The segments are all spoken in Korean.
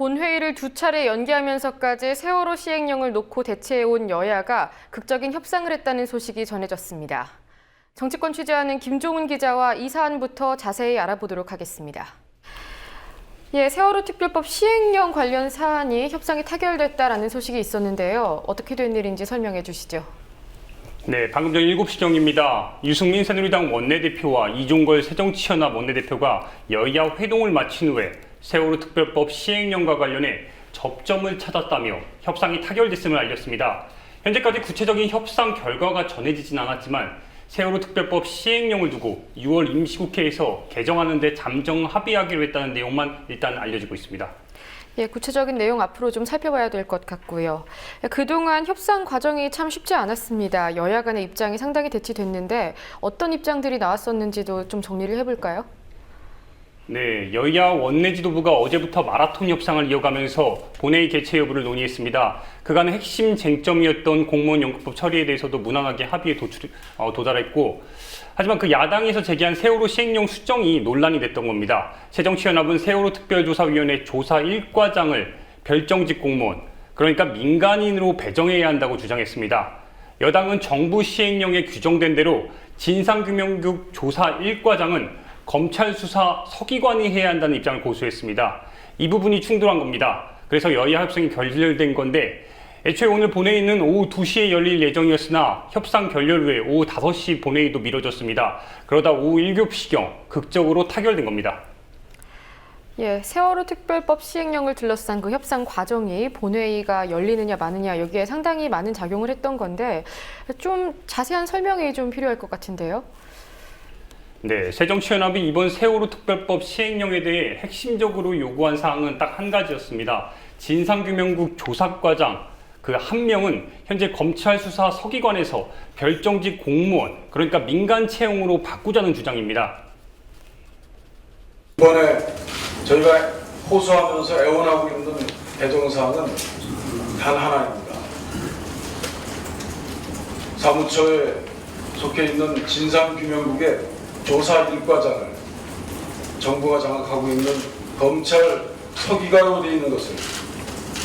본회의를 두 차례 연기하면서까지 세월호 시행령을 놓고 대체해온 여야가 극적인 협상을 했다는 소식이 전해졌습니다. 정치권 취재하는 김종훈 기자와 이 사안부터 자세히 알아보도록 하겠습니다. 예, 세월호 특별법 시행령 관련 사안이 협상이 타결됐다라는 소식이 있었는데요. 어떻게 된 일인지 설명해 주시죠. 네, 방금 전 7시 경입니다. 유승민 새누리당 원내대표와 이종걸 새정치연합 원내대표가 여야 회동을 마친 후에 세월호 특별법 시행령과 관련해 접점을 찾았다며 협상이 타결됐음을 알렸습니다. 현재까지 구체적인 협상 결과가 전해지진 않았지만 세월호 특별법 시행령을 두고 6월 임시국회에서 개정하는 데 잠정 합의하기로 했다는 내용만 일단 알려지고 있습니다. 예, 구체적인 내용 앞으로 좀 살펴봐야 될 것 같고요. 예, 그동안 협상 과정이 참 쉽지 않았습니다. 여야 간의 입장이 상당히 대치됐는데 어떤 입장들이 나왔었는지도 좀 정리를 해볼까요? 네, 여야 원내 지도부가 어제부터 마라톤 협상을 이어가면서 본회의 개최 여부를 논의했습니다. 그간의 핵심 쟁점이었던 공무원 연금법 처리에 대해서도 무난하게 합의에 도출, 어, 도달했고, 하지만 그 야당에서 제기한 세월호 시행령 수정이 논란이 됐던 겁니다. 새정치연합은 세월호 특별조사위원회 조사 1과장을 별정직 공무원, 그러니까 민간인으로 배정해야 한다고 주장했습니다. 여당은 정부 시행령에 규정된 대로 진상규명국 조사 1과장은 검찰 수사 서기관이 해야 한다는 입장을 고수했습니다. 이 부분이 충돌한 겁니다. 그래서 여야 협상이 결렬된 건데 애초에 오늘 본회의는 오후 2시에 열릴 예정이었으나 협상 결렬 후에 오후 5시 본회의도 미뤄졌습니다. 그러다 오후 7시경 극적으로 타결된 겁니다. 예, 세월호 특별법 시행령을 둘러싼 그 협상 과정이 본회의가 열리느냐 마느냐 여기에 상당히 많은 작용을 했던 건데 좀 자세한 설명이 좀 필요할 것 같은데요. 네, 새정치연합이 이번 세월호 특별법 시행령에 대해 핵심적으로 요구한 사항은 딱 한 가지였습니다. 진상규명국 조사과장 그 한 명은 현재 검찰 수사 서기관에서 별정직 공무원, 그러니까 민간 채용으로 바꾸자는 주장입니다. 이번에 저희가 호소하면서 애원하고 있는 개정사항은 단 하나입니다. 사무처에 속해 있는 진상규명국의 조사 1과장을 정부가 장악하고 있는 검찰 서기관으로 되어 있는 것을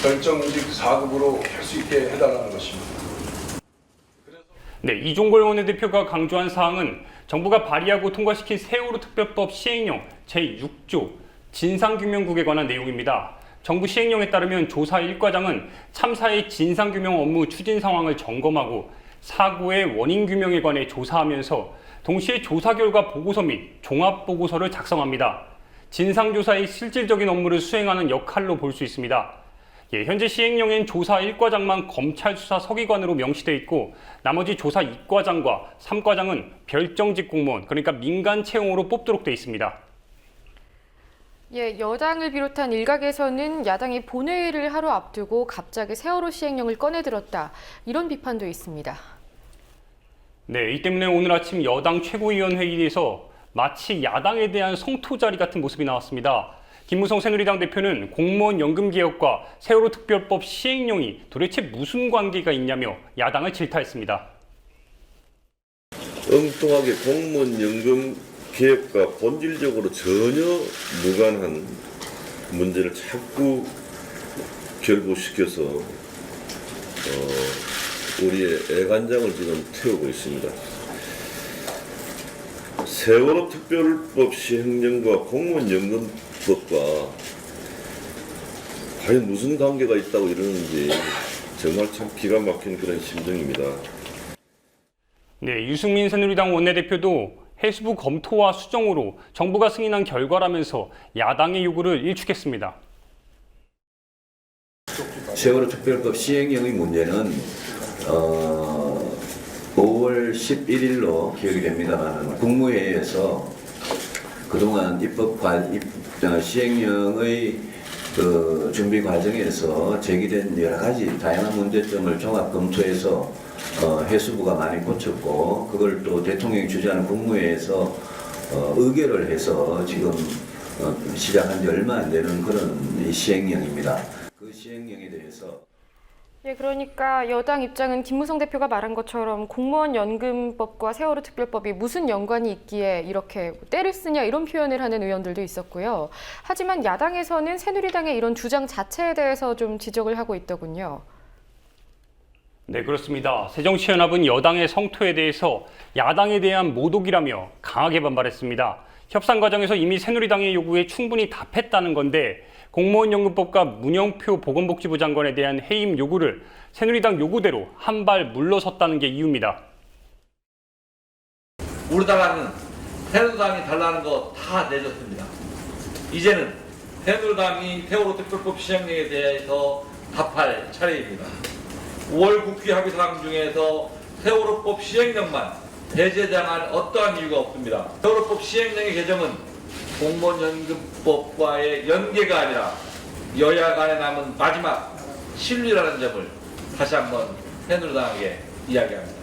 결정직 4급으로 할 수 있게 해달라는 것입니다. 네, 이종걸 원내대표가 강조한 사항은 정부가 발의하고 통과시킨 세월호 특별법 시행령 제6조 진상규명국에 관한 내용입니다. 정부 시행령에 따르면 조사 1과장은 참사의 진상규명 업무 추진 상황을 점검하고 사고의 원인 규명에 관해 조사하면서 동시에 조사 결과 보고서 및 종합 보고서를 작성합니다. 진상조사의 실질적인 업무를 수행하는 역할로 볼 수 있습니다. 예, 현재 시행령엔 조사 1과장만 검찰 수사 서기관으로 명시되어 있고 나머지 조사 2과장과 3과장은 별정직 공무원 그러니까 민간 채용으로 뽑도록 되어 있습니다. 예, 여당을 비롯한 일각에서는 야당이 본회의를 하루 앞두고 갑자기 세월호 시행령을 꺼내들었다 이런 비판도 있습니다. 네, 이 때문에 오늘 아침 여당 최고위원 회의에서 마치 야당에 대한 성토자리 같은 모습이 나왔습니다. 김무성 새누리당 대표는 공무원 연금 개혁과 세월호 특별법 시행령이 도대체 무슨 관계가 있냐며 야당을 질타했습니다. 엉뚱하게 공무원 연금 개혁과 본질적으로 전혀 무관한 문제를 자꾸 결부시켜서 어, 우리의 애간장을 지금 태우고 있습니다. 세월호 특별법 시행령과 공무원 연금법과 과연 무슨 관계가 있다고 이러는지 정말 참 기가 막힌 그런 심정입니다. 네, 유승민 새누리당 원내대표도 해수부 검토와 수정으로 정부가 승인한 결과라면서 야당의 요구를 일축했습니다. 세월호 특별법 시행령의 문제는 어, 5월 11일로 기억이 됩니다만 국무회의에서 그동안 입법 과 입, 어, 시행령의 그 준비 과정에서 제기된 여러 가지 다양한 문제점을 종합 검토해서 어, 해수부가 많이 고쳤고 그걸 또 대통령이 주재하는 국무회의에서 어, 의결을 해서 지금 어, 시작한 지 얼마 안 되는 그런 이 시행령입니다. 그 시행령에 대해서 예, 그러니까 여당 입장은 김무성 대표가 말한 것처럼 공무원 연금법과 세월호 특별법이 무슨 연관이 있기에 이렇게 때를 쓰냐 이런 표현을 하는 의원들도 있었고요. 하지만 야당에서는 새누리당의 이런 주장 자체에 대해서 좀 지적을 하고 있더군요. 네, 그렇습니다. 새정치연합은 여당의 성토에 대해서 야당에 대한 모독이라며 강하게 반발했습니다. 협상 과정에서 이미 새누리당의 요구에 충분히 답했다는 건데 공무원연금법과 문영표 보건복지부 장관에 대한 해임 요구를 새누리당 요구대로 한 발 물러섰다는 게 이유입니다. 우리 당은 새누리당이 달라는 거 다 내줬습니다. 이제는 새누리당이 세월호 특별법 시행령에 대해서 답할 차례입니다. 5월 국회 합의사항 중에서 세월호법 시행령만 배제당할 어떠한 이유가 없습니다. 세월호법 시행령의 개정은 공무원연금법과의 연계가 아니라 여야 간에 남은 마지막 신뢰라는 점을 다시 한번 새누리당에게 이야기합니다.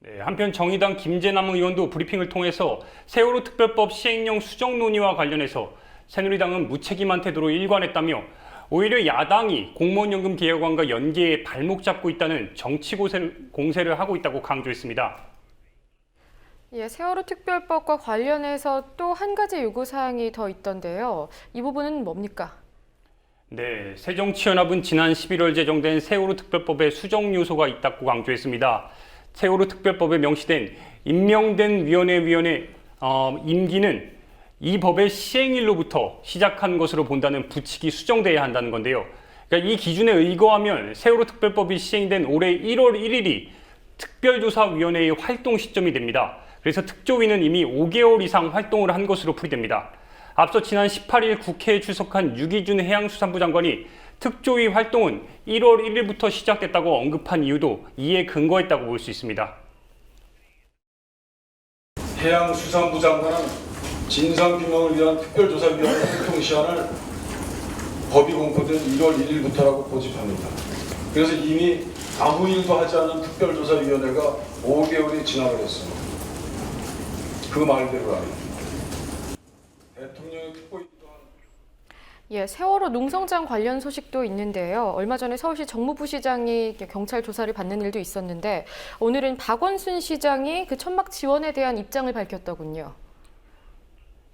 네, 한편 정의당 김재남 의원도 브리핑을 통해서 세월호 특별법 시행령 수정 논의와 관련해서 새누리당은 무책임한 태도로 일관했다며 오히려 야당이 공무원연금 개혁안과 연계에 발목 잡고 있다는 정치 공세를 하고 있다고 강조했습니다. 예, 세월호 특별법과 관련해서 또 한 가지 요구 사항이 더 있던데요. 이 부분은 뭡니까? 네, 새정치연합은 지난 11월 제정된 세월호 특별법에 수정 요소가 있다고 강조했습니다. 세월호 특별법에 명시된 임명된 위원회 위원회 어, 임기는 이 법의 시행일로부터 시작한 것으로 본다는 부칙이 수정돼야 한다는 건데요. 그러니까 이 기준에 의거하면 세월호 특별법이 시행된 올해 1월 1일이 특별조사위원회의 활동 시점이 됩니다. 그래서 특조위는 이미 5개월 이상 활동을 한 것으로 풀이됩니다. 앞서 지난 18일 국회에 출석한 유기준 해양수산부 장관이 특조위 활동은 1월 1일부터 시작됐다고 언급한 이유도 이에 근거했다고 볼 수 있습니다. 해양수산부 장관은 진상규명을 위한 특별조사위원회 활동 시한을 법이 공포된 1월 1일부터라고 고집합니다. 그래서 이미 아무 일도 하지 않은 특별조사위원회가 5개월이 지나가 됐습니다. 그 말대로라면 대통령의 특보이기도 한 예, 세월호 농성장 관련 소식도 있는데요. 얼마 전에 서울시 정무부 시장이 경찰 조사를 받는 일도 있었는데 오늘은 박원순 시장이 그 천막 지원에 대한 입장을 밝혔더군요.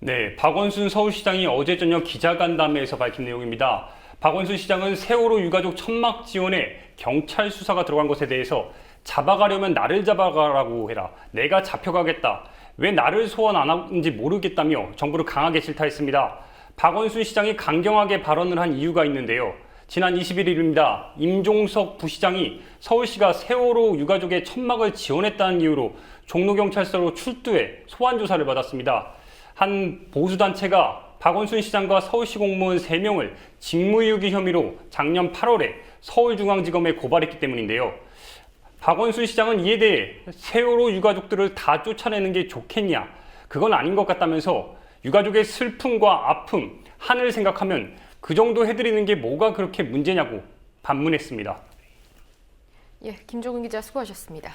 네, 박원순 서울시장이 어제 저녁 기자간담회에서 밝힌 내용입니다. 박원순 시장은 세월호 유가족 천막 지원에 경찰 수사가 들어간 것에 대해서 잡아가려면 나를 잡아가라고 해라. 내가 잡혀가겠다. 왜 나를 소환 안 하는지 모르겠다며 정부를 강하게 질타했습니다. 박원순 시장이 강경하게 발언을 한 이유가 있는데요. 지난 21일입니다. 임종석 부시장이 서울시가 세월호 유가족의 천막을 지원했다는 이유로 종로경찰서로 출두해 소환 조사를 받았습니다. 한 보수단체가 박원순 시장과 서울시 공무원 3명을 직무유기 혐의로 작년 8월에 서울중앙지검에 고발했기 때문인데요. 박원순 시장은 이에 대해 세월호 유가족들을 다 쫓아내는 게 좋겠냐? 그건 아닌 것 같다면서 유가족의 슬픔과 아픔, 한을 생각하면 그 정도 해드리는 게 뭐가 그렇게 문제냐고 반문했습니다. 예, 김종은 기자 수고하셨습니다.